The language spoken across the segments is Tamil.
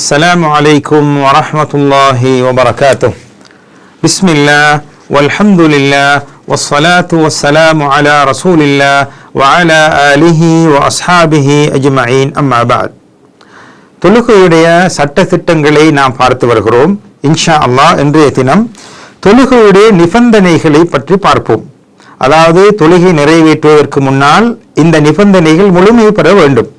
السلام عليكم ورحمة الله وبركاته بسم الله والحمد لله والصلاة والسلام على رسول الله وعلى آله وأصحابه أجمعين أما بعد தொழுகையுடைய சட்ட திட்டங்களை நாம் பார்த்து வருகிறோம் இன்ஷா அல்லாஹ் இன்றைய தினம் தொழுகையுடைய நிபந்தனைகளை பற்றி பார்ப்போம் அதாவது தொழுகை நிறைவேற்றுவதற்கு முன்னால் இந்த நிபந்தனைகள் முழுமை பெற வேண்டும்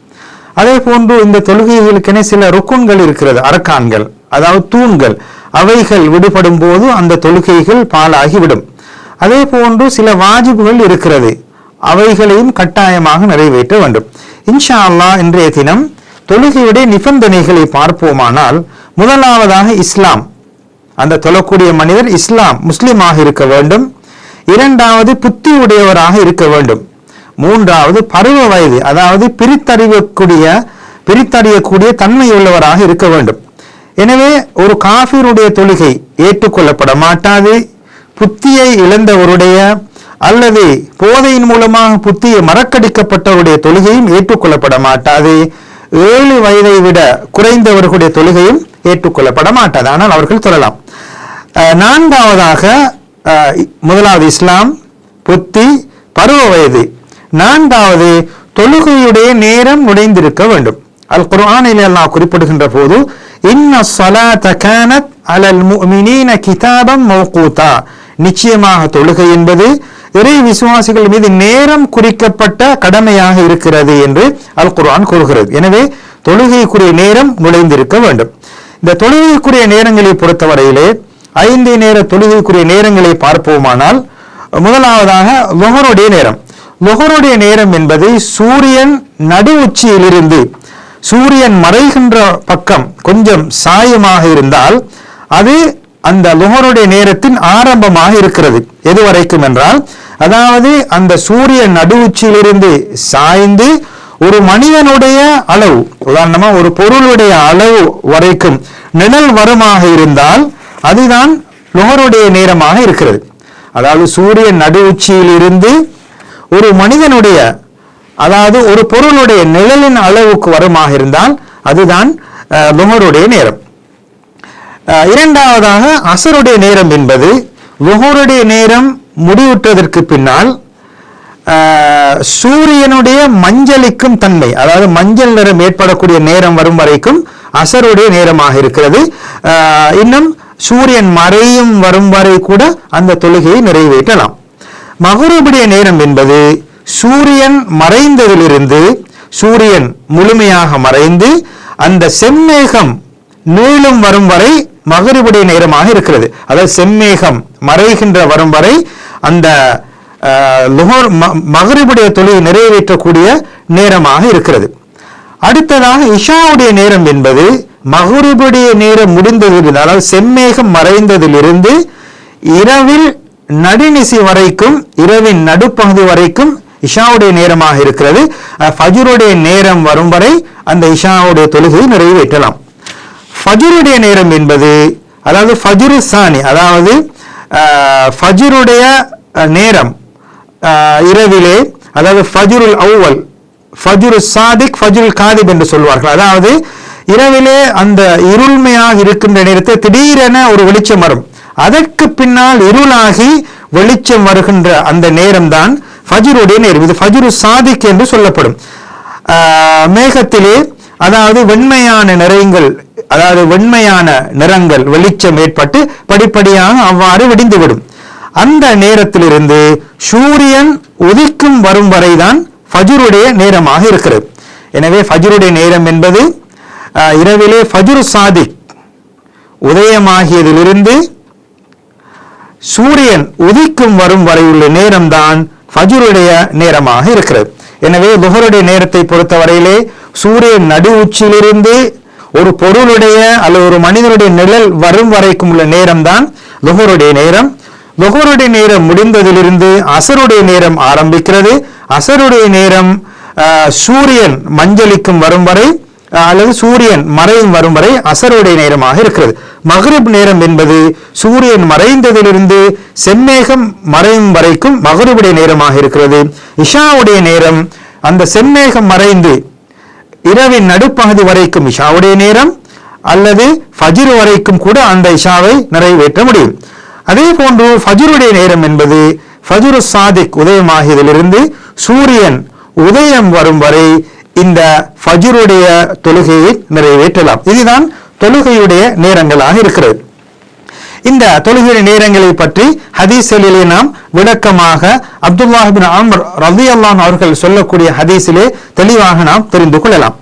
அதே போன்று இந்த தொழுகைகளுக்கென சில ருக்குன்கள் இருக்கிறது அரக்கான்கள் அதாவது தூண்கள். அவைகள் விடுபடும் போது அந்த தொழுகைகள் பாலாகிவிடும் அதே போன்று சில வாஜிபுகள் இருக்கிறது அவைகளையும் கட்டாயமாக நிறைவேற்ற வேண்டும். இன்ஷா அல்லாஹ் இன்றைய தினம் தொழுகையுடைய நிபந்தனைகளை பார்ப்போமானால் முதலாவதாக இஸ்லாம். அந்த தொழக்கூடிய மனிதர் இஸ்லாம் முஸ்லிமாக இருக்க வேண்டும். இரண்டாவது புத்தி உடையவராக இருக்க வேண்டும். மூன்றாவது பருவ வயது அதாவது பிரித்தறியக்கூடிய பிரித்தறியக்கூடிய தன்மை உள்ளவராக இருக்க வேண்டும். எனவே ஒரு காஃபியருடைய தொழுகை ஏற்றுக்கொள்ளப்பட மாட்டாது. புத்தியை இழந்தவருடைய அல்லது போதையின் மூலமாக புத்தியை மறக்கடிக்கப்பட்டவருடைய தொழுகையும் ஏற்றுக்கொள்ளப்பட மாட்டாது. ஏழு வயதை விட குறைந்தவர்களுடைய தொழுகையும் ஏற்றுக்கொள்ளப்பட மாட்டாது. ஆனால் அவர்கள் சொல்லலாம். நான்காவதாக முதலாவது இஸ்லாம் புத்தி பருவ வயது. நான்காவது தொழுகையுடைய நேரம் நுழைந்திருக்க வேண்டும். அல் குர்ஆனில் அல்லாஹ் குறிப்பிடுகின்ற போது இன்ன ஸலாத கானத் அலல் முஃமினீன கிதாபம் மௌகூதா நிச்சயமாக தொழுகை என்பது இறை விசுவாசிகள் மீது நேரம் குறிக்கப்பட்ட கடமையாக இருக்கிறது என்று அல் குர்ஆன் கூறுகிறது. எனவே தொழுகைக்குரிய நேரம் நுழைந்திருக்க வேண்டும். இந்த தொழுகைக்குரிய நேரங்களை பொறுத்தவரையிலே ஐந்து நேர தொழுகைக்குரிய நேரங்களை பார்ப்போமானால் முதலாவதாக லொஹருடைய நேரம். நுகருடைய நேரம் என்பது சூரியன் நடு உச்சியிலிருந்து சூரியன் மறைகின்ற பக்கம் கொஞ்சம் சாயமாக இருந்தால் அது அந்த லுகருடைய நேரத்தின் ஆரம்பமாக இருக்கிறது. எது வரைக்கும் என்றால் அதாவது அந்த சூரியன் நடு உச்சியிலிருந்து சாய்ந்து ஒரு மனிதனுடைய அளவு உதாரணமா ஒரு பொருளுடைய அளவு வரைக்கும் நிழல் வருமாக இருந்தால் அதுதான் லுகருடைய நேரமாக இருக்கிறது. அதாவது சூரியன் நடு உச்சியிலிருந்து ஒரு மனிதனுடைய அதாவது ஒரு பொருளுடைய நிழலின் அளவுக்கு வருமாக இருந்தால் அதுதான் அஹ், லுகருடைய நேரம். இரண்டாவதாக அசருடைய நேரம் என்பது லுகருடைய நேரம் முடிவுற்றதற்கு பின்னால் சூரியனுடைய மஞ்சளிக்கும் தன்மை அதாவது மஞ்சள் நிறம் ஏற்படக்கூடிய நேரம் வரும் வரைக்கும் அசருடைய நேரமாக இருக்கிறது. இன்னும் சூரியன் மறையும் வரும் வரை கூட அந்த தொழுகையை நிறைவேற்றலாம். மகுரபுடைய நேரம் என்பது சூரியன் மறைந்ததிலிருந்து சூரியன் முழுமையாக மறைந்து அந்த செம்மேகம் நீளும் வரும் வரை மகரிபுடைய நேரமாக இருக்கிறது. அதாவது செம்மேகம் மறைகின்ற வரும் வரை அந்த அஹ், லுஹர் ம- மகரிபுடைய தொழிலை நிறைவேற்றக்கூடிய நேரமாக இருக்கிறது. அடுத்ததாக இஷாவுடைய நேரம் என்பது மகுரிபுடைய நேரம் முடிந்ததிலிருந்து அதாவது செம்மேகம் மறைந்ததிலிருந்து இரவில் நடுநிசி வரைக்கும் இரவின் நடுப்பகுதி வரைக்கும் இஷாவுடைய நேரமாக இருக்கிறது. ஃபஜுருடைய நேரம் வரும் வரை அந்த இஷாவுடைய தொழுகை நிறைவேற்றலாம். ஃபஜுருடைய நேரம் என்பது அதாவது ஃபஜ்ரு சாணி அதாவது ஃபஜுருடைய நேரம் இரவிலே அதாவது ஃபஜுருல் அவ்வல் ஃபஜுரு சாதிக் ஃபஜுருல் காதிப் என்று சொல்வார்கள். அதாவது இரவிலே அந்த இருள்மையாக இருக்கின்ற நேரத்தில் திடீரென ஒரு வெளிச்சம் வரும். அதற்கு பின்னால் இருளாகி வெளிச்சம் வருகின்ற அந்த நேரம்தான் ஃபஜ்ருடைய நேரம். இது ஃபஜ்ரு சாதிக் என்று சொல்லப்படும். ஆஹ், மேகத்திலே அதாவது வெண்மையான நிறங்கள் அதாவது வெண்மையான நிறங்கள் வெளிச்சம் ஏற்பட்டு படிப்படியாக அவ்வாறு விடிந்துவிடும். அந்த நேரத்திலிருந்து சூரியன் உதிக்கும் வரும் வரைதான் ஃபஜ்ருடைய நேரமாக இருக்கிறது. எனவே ஃபஜ்ருடைய நேரம் என்பது ஆஹ், இரவிலே ஃபஜ்ரு சாதிக் உதயமாகியதிலிருந்து சூரியன் உதிக்கும் வரும் வரை உள்ள நேரம்தான் ஃபஜுருடைய நேரமாக இருக்கிறது. எனவே லுஹருடைய நேரத்தை பொறுத்தவரையிலே சூரியன் நடு உச்சியிலிருந்து ஒரு பொருளுடைய அல்லது ஒரு மனிதனுடைய நிழல் வரும் வரைக்கும் உள்ள நேரம்தான் லுகருடைய நேரம். லுகருடைய நேரம் முடிந்ததிலிருந்து அசருடைய நேரம் ஆரம்பிக்கிறது. அசருடைய நேரம் ஆஹ், சூரியன் மஞ்சளிக்கும் வரும் வரை அல்லது சூரியன் மறையும் வரும் வரை அசருடைய நேரமாக இருக்கிறது. மகரிப் நேரம் என்பது சூரியன் மறைந்ததிலிருந்து செம்மேகம் மறையும் வரைக்கும் மகரிபுடைய நேரமாக இருக்கிறது. இஷாவுடைய நேரம் அந்த செம்மேகம் மறைந்து இரவின் நடுப்பகுதி வரைக்கும் இஷாவுடைய நேரம் அல்லது ஃபஜிர் வரைக்கும் கூட அந்த இஷாவை நிறைவேற்ற முடியும். அதே போன்று ஃபஜிருடைய நேரம் என்பது ஃபஜுரு சாதிக் உதயமாகியதிலிருந்து சூரியன் உதயம் வரும் வரை இந்த ஃபஜருடைய தொழுகையை நிறைவேற்றலாம். இதுதான் தொழுகையுடைய நேரங்களாக இருக்கிறது. இந்த தொழுகை நேரங்களை பற்றி ஹதீஸ்களிலே நாம் விளக்கமாக அப்துல்லாஹிபின் ரவி ரதி அவர்கள் சொல்லக்கூடிய ஹதீஸிலே தெளிவாக நாம் தெரிந்து கொள்ளலாம்.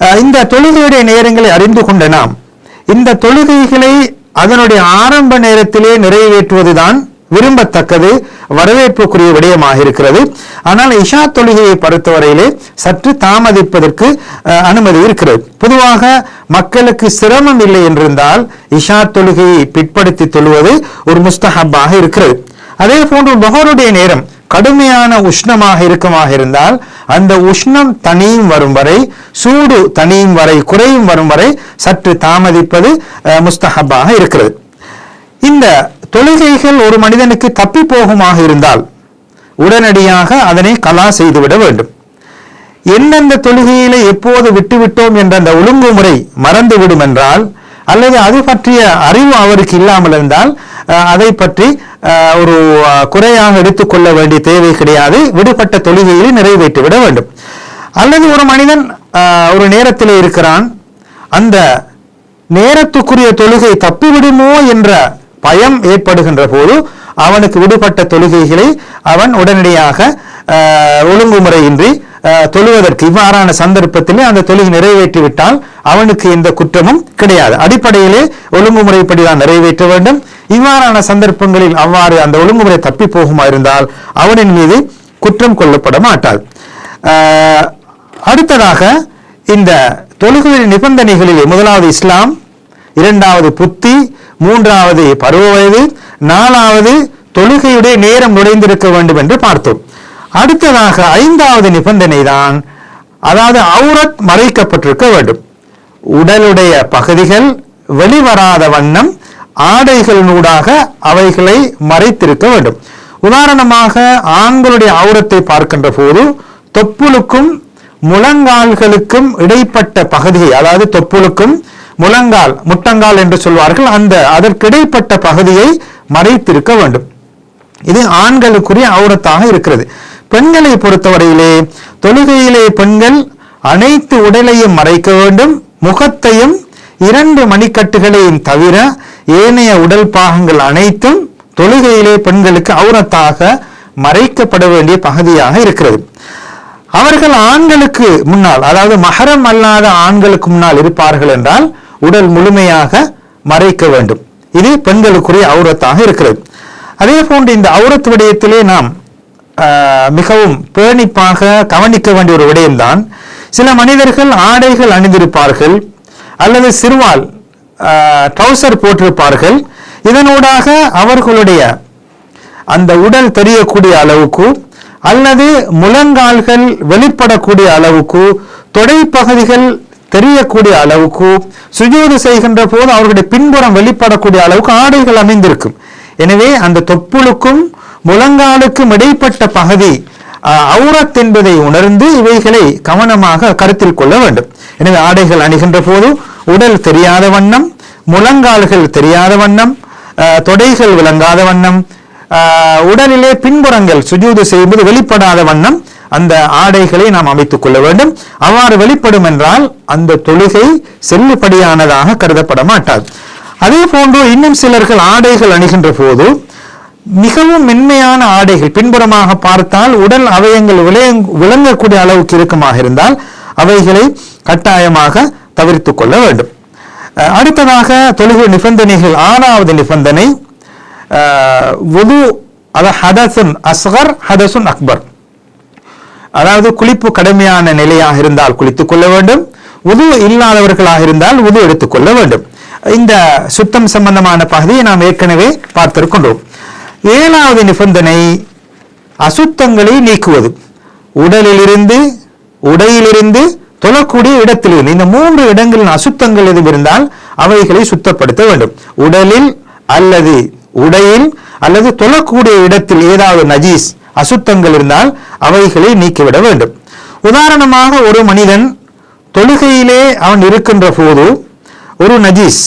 அஹ் இந்த தொழுகையுடைய நேரங்களை அறிந்து கொண்ட நாம் இந்த தொழுகைகளை அதனுடைய ஆரம்ப நேரத்திலே நிறைவேற்றுவதுதான் விரும்பத்தக்கது வரவேற்புக்குரிய விடயமாக இருக்கிறது. ஆனால் இஷா தொழுகையை பொறுத்தவரையிலே சற்று தாமதிப்பதற்கு அஹ், அனுமதி இருக்கிறது. பொதுவாக மக்களுக்கு சிரமம் இல்லை என்றிருந்தால் இஷா தொழுகையை பிற்படுத்தி தொழுவது ஒரு முஸ்தஹப்பாக இருக்கிறது. அதே போன்று பஹருடைய நேரம் கடுமையான உஷ்ணமாக இருக்கமாக இருந்தால் அந்த உஷ்ணம் தனியும் வரும் வரை சூடு தனியும் வரை குறையும் வரும் வரை சற்று தாமதிப்பது அஹ், முஸ்தஹப்பாக இருக்கிறது. இந்த தொழுகைகள் ஒரு மனிதனுக்கு தப்பி போகுமாக இருந்தால் உடனடியாக அதனை கலா செய்துவிட வேண்டும். எந்தெந்த தொழுகையில எப்போது விட்டுவிட்டோம் என்ற அந்த ஒழுங்குமுறை மறந்து விடும் என்றால் அல்லது அது பற்றிய அறிவு அவருக்கு இல்லாமல் இருந்தால் அதை பற்றி ஒரு குறையாக எடுத்துக்கொள்ள வேண்டிய தேவை கிடையாது. விடுபட்ட தொழுகையை நிறைவேற்றி விட வேண்டும். அல்லது ஒரு மனிதன் ஒரு நேரத்தில் இருக்கிறான். அந்த நேரத்துக்குரிய தொழுகை தப்பிவிடுமோ என்ற பயம் ஏற்படுகின்ற போது அவனுக்கு விடுபட்ட தொழுகைகளை அவன் உடனடியாக ஒழுங்குமுறையின்றி தொழுவதற்கு. இவ்வாறான சந்தர்ப்பத்திலே அந்த தொழுகை நிறைவேற்றிவிட்டால் அவனுக்கு எந்த குற்றமும் கிடையாது. அடிப்படையிலே ஒழுங்குமுறைப்படி தான் நிறைவேற்ற வேண்டும். இவ்வாறான சந்தர்ப்பங்களில் அவ்வாறு அந்த ஒழுங்குமுறை தப்பி போகுமா இருந்தால் அவனின் மீது குற்றம் கொள்ளப்பட மாட்டாள் அடுத்ததாக இந்த தொழுகையின் நிபந்தனைகளிலே முதலாவது இஸ்லாம் இரண்டாவது புத்தி மூன்றாவது பருவ வயது நாலாவது தொழுகையுடைய நேரம் நுழைந்திருக்க வேண்டும் என்று பார்த்தோம். அடுத்ததாக ஐந்தாவது நிபந்தனை தான் அதாவது அவுரத் மறைக்கப்பட்டிருக்க வேண்டும். உடலுடைய பகுதிகள் வெளிவராத வண்ணம் ஆடைகளினூடாக அவைகளை மறைத்திருக்க வேண்டும். உதாரணமாக ஆண்களுடைய அவுரத்தை பார்க்கின்ற போது தொப்புளுக்கும் முழங்கால்களுக்கும் இடைப்பட்ட பகுதியை அதாவது தொப்புளுக்கும் முழங்கால் முட்டங்கால் என்று சொல்வார்கள். அந்த அதற்கிடைப்பட்ட பகுதியை மறைத்திருக்க வேண்டும். இது ஆண்களுக்குரிய அவுரத்தாக இருக்கிறது. பெண்களை பொறுத்தவரையிலே தொழுகையிலே பெண்கள் அனைத்து உடலையும் மறைக்க வேண்டும். முகத்தையும் இரண்டு மணிக்கட்டுகளையும் தவிர ஏனைய உடல் பாகங்கள் அனைத்தும் தொழுகையிலே பெண்களுக்கு அவுரத்தாக மறைக்கப்பட வேண்டிய பகுதியாக இருக்கிறது. அவர்கள் ஆண்களுக்கு முன்னால் அதாவது மகரம் அல்லாத ஆண்களுக்கு முன்னால் இருப்பார்கள் என்றால் உடல் முழுமையாக மறைக்க வேண்டும். இது பெண்களுக்குரிய அவுரத்தாக இருக்கிறது. அதே போன்று இந்த அவுரத் விடயத்திலே நாம் மிகவும் பேணிப்பாக கவனிக்க வேண்டிய ஒரு விடயம்தான் சில மனிதர்கள் ஆடைகள் அணிந்திருப்பார்கள் அல்லது சிறுவால் ட்ரௌசர் போட்டிருப்பார்கள். இதனூடாக அவர்களுடைய அந்த உடல் தெரியக்கூடிய அளவுக்கு அல்லது முழங்கால்கள் வெளிப்படக்கூடிய அளவுக்கு தொடைப்பகுதிகள் தெரியக்கூடிய அளவுக்கு சுஜூது செய்கின்ற போது அவர்களுடைய பின்புறம் வெளிப்படக்கூடிய அளவுக்கு ஆடைகள் அமைந்திருக்கும். எனவே அந்த தொப்புளுக்கும் முழங்காலுக்கும் இடைப்பட்ட பகுதி அவுரத் என்பதை உணர்ந்து இவைகளை கவனமாக கருத்தில் கொள்ள வேண்டும். எனவே ஆடைகள் அணிகின்ற போது உடல் தெரியாத வண்ணம் முழங்கால்கள் தெரியாத வண்ணம் தொடைகள் விளங்காத வண்ணம் ஆஹ் உடலிலே பின்புறங்கள் சுஜூது செய்யும்போது வெளிப்படாத வண்ணம் அந்த ஆடைகளை நாம் அமைத்துக் கொள்ள வேண்டும். அவ்வாறு வெளிப்படும் என்றால் அந்த தொழுகை செல்லுபடியானதாக கருதப்பட மாட்டாது. அதே போன்று இன்னும் சிலர்கள் ஆடைகள் அணிகின்ற போது மிகவும் மென்மையான ஆடைகள் பின்புறமாக பார்த்தால் உடல் அவயங்கள் விளங்க- விளங்கக்கூடிய அளவுக்கு இறுக்கமாக இருந்தால் அவைகளை கட்டாயமாக தவிர்த்து கொள்ள வேண்டும். அடுத்ததாக தொழுகை நிபந்தனைகள் ஆறாவது நிபந்தனை ஆஹ் அத ஹதசுன் அஸ்கர் ஹதசுன் அக்பர். அதாவது குளிப்பு கடுமையான நிலையாக இருந்தால் குளித்துக் கொள்ள வேண்டும். உது இல்லாதவர்களாக இருந்தால் உது எடுத்துக்கொள்ள வேண்டும். இந்த சுத்தம் சம்பந்தமான பகுதியை நாம் ஏற்கனவே பார்த்திருக்கின்றோம். ஏழாவது நிபந்தனை அசுத்தங்களை நீக்குவது. உடலிலிருந்து உடையிலிருந்து தொழக்கூடிய இடத்திலிருந்து இந்த மூன்று இடங்களின் அசுத்தங்கள் எதுவும் இருந்தால் அவைகளை சுத்தப்படுத்த வேண்டும். உடலில் அல்லது உடையில் அல்லது தொழக்கூடிய இடத்தில் ஏதாவது நஜீஸ் அசுத்தங்கள் இருந்தால் அவைகளை நீக்கிவிட வேண்டும். உதாரணமாக ஒரு மனிதன் தொழுகையிலே அவன் இருக்கின்ற போது ஒரு நஜீஸ்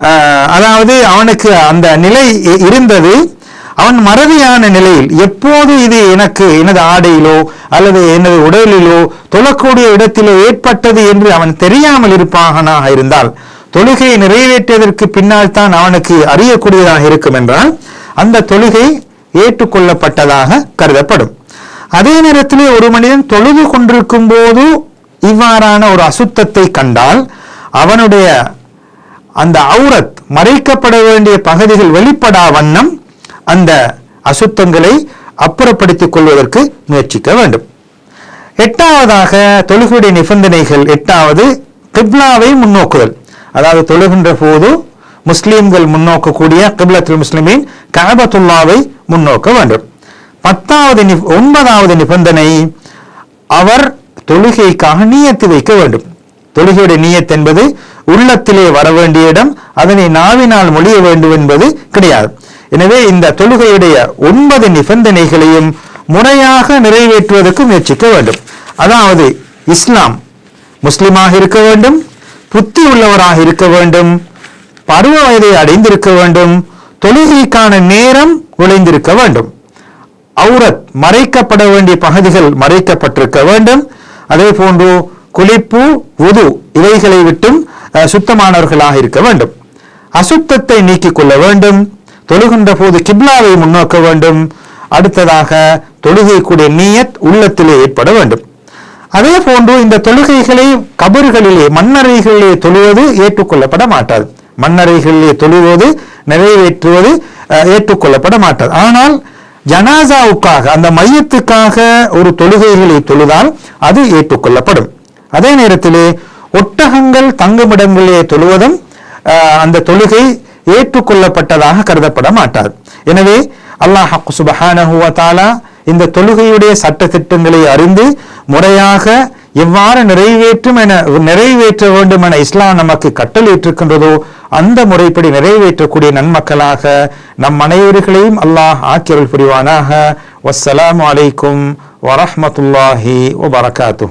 ஆஹ், அதாவது அவனுக்கு அந்த நிலை இருந்தது. அவன் மறதியான நிலையில் எப்போது இது எனக்கு எனது ஆடையிலோ அல்லது எனது உடலிலோ தொழக்கூடிய இடத்திலோ ஏற்பட்டது என்று அவன் தெரியாமல் இருப்பாகனாக இருந்தால் தொழுகையை நிறைவேற்றியதற்கு பின்னால் தான் அவனுக்கு அறியக்கூடியதாக இருக்கும் என்றால் அந்த தொழுகை ஏற்றுக்கொள்ளப்பட்டதாக கருதப்படும். அதே நேரத்திலே ஒரு மனிதன் தொழுது கொண்டிருக்கும் போது இவ்வாறான ஒரு அசுத்தத்தை கண்டால் அவனுடைய அந்த அவுரத் மறைக்கப்பட வேண்டிய பகுதிகள் வெளிப்படா வண்ணம் அந்த அசுத்தங்களை அப்புறப்படுத்திக் கொள்வதற்கு முயற்சிக்க வேண்டும். எட்டாவதாக தொழுகையுடைய நிபந்தனைகள். எட்டாவது கிப்லாவை முன்னோக்குதல். அதாவது தொழுகின்ற போது முஸ்லீம்கள் முன்னோக்கக்கூடிய கிப்லத்துல் முஸ்லிமின் கபத்துல்லாவை முன்னோக்க வேண்டும். பத்தாவது நி- ஒன்பதாவது நிபந்தனை அவர் தொழுகைக்காக நீயத்து வைக்க வேண்டும். தொழுகையுடைய நீயத் என்பது உள்ளத்திலே வர வேண்டிய இடம் அதனை நாவினால் மொழிய வேண்டும் என்பது கிடையாது. எனவே இந்த தொழுகையுடைய ஒன்பது நிபந்தனைகளையும் முறையாக நிறைவேற்றுவதற்கு முயற்சிக்க வேண்டும். அதாவது இஸ்லாம் முஸ்லிமாக இருக்க வேண்டும் புத்தி உள்ளவராக இருக்க வேண்டும் பருவ வயதை அடைந்திருக்க வேண்டும். தொழுகைக்கான நேரம் நுழைந்திருக்க வேண்டும். அவுரத் மறைக்கப்பட வேண்டிய பகுதிகள் மறைக்கப்பட்டிருக்க வேண்டும். அதே போன்று குளிப்பு உது இவைகளை விட்டும் அஹ், சுத்தமானவர்களாக இருக்க வேண்டும். அசுத்தத்தை நீக்கிக் கொள்ள வேண்டும். தொழுகின்ற போது கிப்லாவை முன்னோக்க வேண்டும். அடுத்ததாக தொழுகைக்கூடிய நீயத் உள்ளத்திலே ஏற்பட வேண்டும். அதே போன்று இந்த தொழுகைகளை கபர்களிலே மண்ணறைகளிலே தொழுவது ஏற்றுக்கொள்ளப்பட மாட்டாது. மண்ணறைகளிலே தொழுவது நிறைவேற்றுவது ஏற்றுக்கொள்ளப்பட மாட்டது ஆனால் ஜனாசாவுக்காக அந்த மையத்துக்காக ஒரு தொழுகைகளை தொழுதால் அது ஏற்றுக்கொள்ளப்படும். அதே நேரத்திலே ஒட்டகங்கள் தங்குமிடங்களிலே தொழுவதும் அந்த தொழுகை ஏற்றுக்கொள்ளப்பட்டதாக கருதப்பட மாட்டாது எனவே அல்லாஹ் சுபஹானஹுவ தாலா இந்த தொழுகையுடைய சட்ட திட்டங்களை அறிந்து முறையாக எவ்வாறு நிறைவேற்றும் என நிறைவேற்ற வேண்டும் என இஸ்லாம் நமக்கு கட்டளையிட்டிருக்கின்றதோ அந்த முறைப்படி நிறைவேற்றக்கூடிய நன்மக்களாக நம் அனைவர்களையும் அல்லாஹ் ஆக்கியவள் புரிவானாக. வசலாம் அலைக்கும் வரஹ்மத்துல்லாஹி வபரகாத்துஹு.